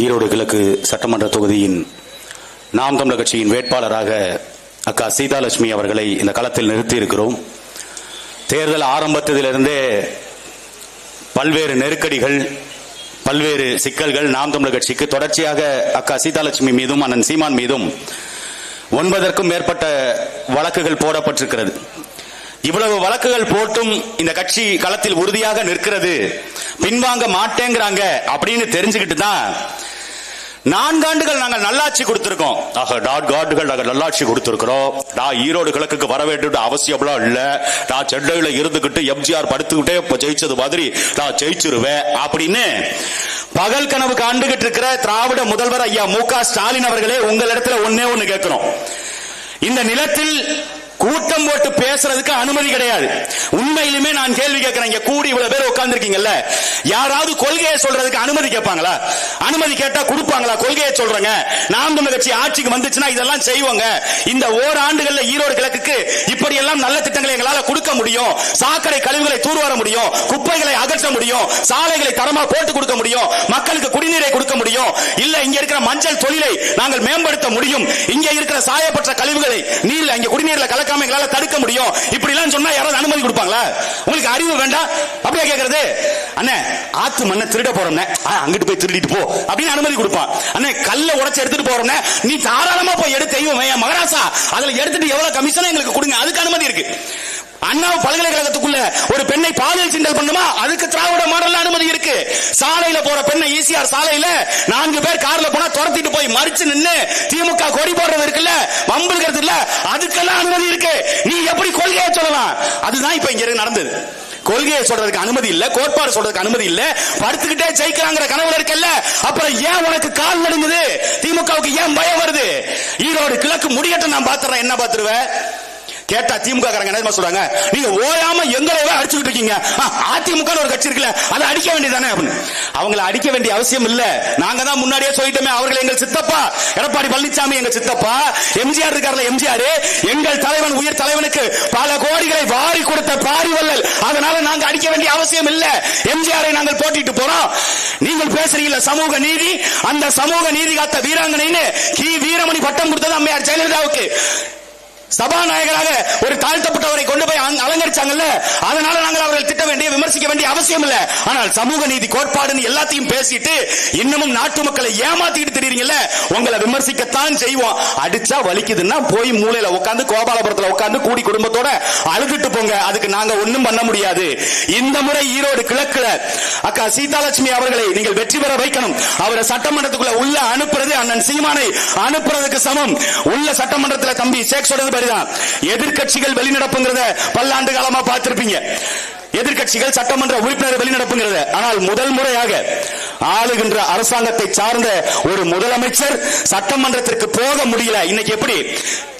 ஈரோடு கிழக்கு சட்டமன்ற தொகுதியின் நாம் தமிழர் கட்சியின் வேட்பாளராக அக்கா சீதாலட்சுமி அவர்களை இந்த களத்தில் நிறுத்தி இருக்கிறோம் தேர்தல் ஆரம்பத்திலிருந்தே பல்வேறு நெருக்கடிகள் பல்வேறு சிக்கல்கள் நாம் தமிழர் கட்சிக்கு தொடர்ச்சியாக அக்கா சீதாலட்சுமி மீதும் அண்ணன் சீமான் மீதும் ஒன்பதற்கும் மேற்பட்ட வழக்குகள் போடப்பட்டிருக்கிறது. இவ்வளவு வழக்குகள் போட்டும் இந்த கட்சி களத்தில் உறுதியாக நிற்கிறது. பின்வாங்க மாட்டேங்கிறாங்க அப்படின்னு தெரிஞ்சுக்கிட்டு தான் நான்காண்டுகள் நாங்கள் நல்லாட்சி கொடுத்திருக்கோம். ஆக நான்காண்டுகள் நாங்கள் நல்லாட்சி கொடுத்திருக்கிறோம். நான் ஈரோடு கிழக்குக்கு வர வேண்டும் அவசியம்லாம் இல்ல. நான் சென்னையில இருந்துகிட்டு எம்ஜிஆர் படுத்துக்கிட்டே ஜெயிச்சது மாதிரி நான் ஜெயிச்சிருவேன். அப்படின்னு பகல் கனவு காண்டுகிட்டு இருக்கிற திராவிட முதல்வர் ஐயா மு க ஸ்டாலின் அவர்களே உங்களிடத்துல ஒன்னே ஒண்ணு கேட்கிறோம். இந்த நிலத்தில் கூட்டம் போட்டு பேசுறதுக்கு அனுமதி கிடையாது. உண்மையிலுமே நான் கேள்வி கேட்கிறேன். இங்க கூடி இவ்வளவு பேர் உட்கார்ந்துருக்கீங்கல்ல? யாராவது கொள்கையை சொல்றதுக்கு அனுமதி கேட்பாங்களா? அனுமதி கேட்டா கொடுப்பாங்களா? கொள்கையை சொல்றேங்க. நாம் தமிழ் கட்சி ஆட்சிக்கு வந்துச்சுன்னா இதெல்லாம் செய்வோங்க. இந்த ஓராண்டுகள்ல ஈரோடு கிழக்குக்கு இப்படி எல்லாம் நல்ல திட்டங்களை எங்களால கொடுக்க முடியும். சாக்கடை கழிவுகளை தூர்வார முடியும். குப்பைகளை அகற்ற முடியும். சாலைகளை தரமா போட்டு கொடுக்க முடியும். மக்களுக்கு குடிநீரை கொடுக்க முடியும். இல்ல இங்க இருக்கிற மஞ்சள் தொழிலை நாங்கள் மேம்படுத்த முடியும். இங்க இருக்கிற சாயப்பட்ட கழிவுகளை நீர்ல இங்க குடிநீர்ல கலக்காம எங்களால தடுக்க முடியும். இப்படி எல்லாம் சொன்னா யாராவது அனுமதி கொடுப்பாங்களா? உங்களுக்கு அறிவு வேண்டாம் அப்படியே கேக்குறது? அண்ணே ஆத்து மண்ணை திருட போறோம்னே. அங்கிட்டு போய் திருடிட்டு போ. அப்படின்னு அனுமதி கொடுப்பான். அண்ணே கல்ல உடைச்சு எடுத்துட்டு போறோம்னே. நீ தாராளமா போய் எடுத்து என் மகராசா. அதுல எடுத்துட்டு எவ்வளவு கமிஷன் எங்களுக்கு கொடுங்க. அதுக்கு அனுமதி இருக்கு. அண்ணா பல்கலைக்கழகத்துக்குள்ள ஒரு பெண்ணை பாலியல் சிண்டல் பண்ணுமா? அதுக்கு திராவிட மாடல் அனுமதி இருக்கு. சாலையில போற பெண்ணை ஈசிஆர் சாலையில நான்கு பேர் கார்ல போனா துரத்திட்டு போய் மறிச்சு நின்னு திமுக கொடி போடுறது இருக்குல்ல? வம்பிழுக்கிறது இல்ல. அதுக்கெல்லாம் அனுமதி இருக்கு. நீ எப்படி கொள்கையை சொல்லலாம்? அதுதான் இப்ப இங்க நடந்தது. கொள்கையை சொல்றதுக்கு அனுமதி இல்ல. கோட்பாடு சொல்றதுக்கு அனுமதி இல்ல. படுத்துக்கிட்டே ஜெயிக்கிறாங்கிற கனவுல இருக்கல்ல. அப்புறம் ஏன் உனக்கு கால் நடுங்குது? திமுகவுக்கு ஏன் பயம் வருது? ஈரோடு கிழக்கு முடியட்டும் நான் பாத்துறேன். என்ன பாத்துருவேன் கேட்டா திமுக காரங்க என்ன சொல்றாங்க? நீங்க ஓயாம எங்களை அடிச்சுக்கிட்டு இருக்கீங்க? அதிமுக ஒரு கட்சி இருக்குல்ல அதை அடிக்க வேண்டியதானே அப்படின்னு. அவங்கள அடிக்க வேண்டிய அவசியம் இல்ல. நாங்க தான் முன்னாடியே சொல்லிட்டோமே அவர்கள் எங்கள் சித்தப்பா. எடப்பாடி பழனிசாமி எங்க சித்தப்பா. எம்ஜிஆர் இருக்கார்ல எம்ஜிஆர். எங்கள் தலைவன் உயிர் தலைவனுக்கு பல கோடிகளை வாரி கொடுத்த பாரிவல்லல். அதனால நாங்க அடிக்க வேண்டிய அவசியம் இல்ல. எம்ஜிஆரை நாங்கள் போட்டிட்டு போறோம். நீங்கள் பேசுறீங்கல்ல சமூக நீதி? அந்த சமூக நீதி காத்த வீராங்கனைன்னு கி. வீரமணி பட்டம் கொடுத்தது அம்மையார் ஜெயலலிதாவுக்கு. சபாநாயகராக ஒரு தாழ்த்தப்பட்டவரை கொண்டு போய் அலங்கரிச்சாங்கல்ல? அதனால நாங்கள் அவர்கள் திட்ட வேண்டிய விமர்சிக்க வேண்டிய அவசியம் இல்ல. ஆனால் சமூக நீதி கோட்பாடுன்னு எல்லாத்தையும் பேசிட்டு இன்னமும் நாட்டு மக்களை ஏமாத்திட்டு தெரியுறீங்கல்ல உங்களை விமர்சிக்கத்தான் செய்வோம். அடிச்சா வலிக்குதுன்னா போய் மூலையில உட்காந்து கோபாலபுரத்துல உட்காந்து கூடி குடும்பத்தோட அழுதுட்டு போங்க. அதுக்கு நாங்க ஒண்ணும் பண்ண முடியாது. இந்த முறை ஈரோடு கிழக்குல அக்கா சீதாலட்சுமி அவர்களை நீங்கள் வெற்றி பெற வைக்கணும். அவரை சட்டமன்றத்துக்குள்ள உள்ள அனுப்புறது அண்ணன் சீமானை அனுப்புறதுக்கு சமம். உள்ள சட்டமன்றத்துல தம்பி சேக் சொல்றது மாதிரிதான் எதிர்கட்சிகள் வெளிநடப்புங்கிறத பல்லாண்டு காலமா பார்த்திருப்பீங்க. எதிர்கட்சிகள் சட்டமன்ற உறுப்பினர் வெளிநடப்புங்கிறது. ஆனால் முதல் முறையாக ஆளுகின்ற அரசாங்கத்தை சார்ந்த ஒரு முதலமைச்சர் சட்டமன்றத்திற்கு போக முடியல. இன்னைக்கு எப்படி?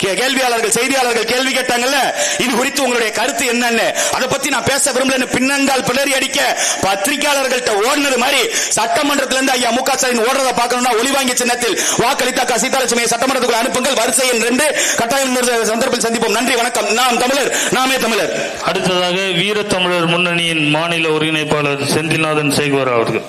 கே- கேள்வியாளர்கள் செய்தியாளர்கள் கேள்வி கேட்டாங்கல்ல? இது குறித்து உங்களுடைய கருத்து என்னன்னு? அதை பத்தி நான் பேச விரும்பல பின்னங்கால் பிளறி அடிக்க பத்திரிகையாளர்கள்ட்ட ஓடினது மாதிரி சட்டமன்றத்தில இருந்து ஐயா மு க ஸ்டாலின் ஓடுறத பார்க்கணும்னா ஒளிவாங்கி சின்னத்தில் வாக்களித்தா அக்கா சீதாலட்சுமியை சட்டமன்றத்துக்குள் அனுப்புங்கள். வரிசை ரெண்டு கட்டாயம் சந்தர்ப்பில் சந்தர்ப்பத்தில் சந்திப்போம். நன்றி வணக்கம். நாம் தமிழர் நாமே தமிழர். அடுத்ததாக வீரத்தமிழர் முன்னணியின் மாநில ஒருங்கிணைப்பாளர் செந்தில்நாதன் சேகுவர் அவர்கள்.